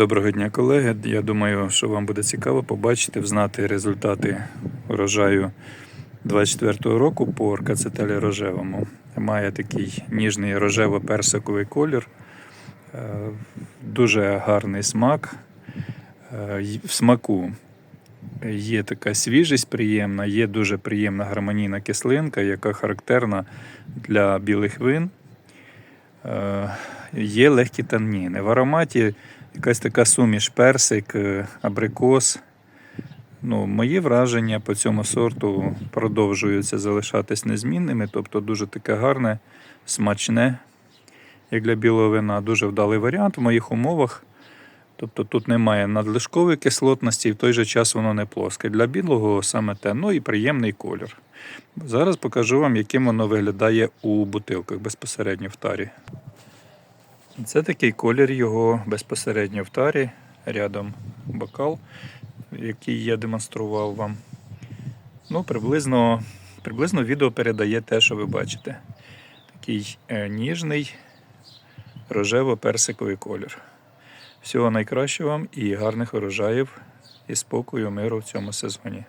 Доброго дня, колеги. Я думаю, що вам буде цікаво побачити, взнати результати урожаю 24-го року по оркацетелі рожевому. Має такий ніжний рожево-персиковий колір, е, дуже гарний смак. Е, В смаку є така свіжість приємна, є дуже приємна гармонійна кислинка, яка характерна для білих вин. Е, Є легкі танніни. В ароматі якась така суміш персик, е, абрикос. Ну, мої враження по цьому сорту продовжуються залишатись незмінними, тобто дуже таке гарне, смачне, як для білого вина. Дуже вдалий варіант в моїх умовах. Тобто тут немає надлишкової кислотності, і в той же час воно не плоске. Для білого саме те, ну і приємний колір. Зараз покажу вам, яким воно виглядає у бутилках безпосередньо в тарі. Це такий колір його безпосередньо в тарі, рядом бокал, який я демонстрував вам. Ну, приблизно, приблизно відео передає те, що ви бачите. Такий е, ніжний рожево-персиковий колір. Всього найкращого вам і гарних урожаїв, і спокою, миру в цьому сезоні.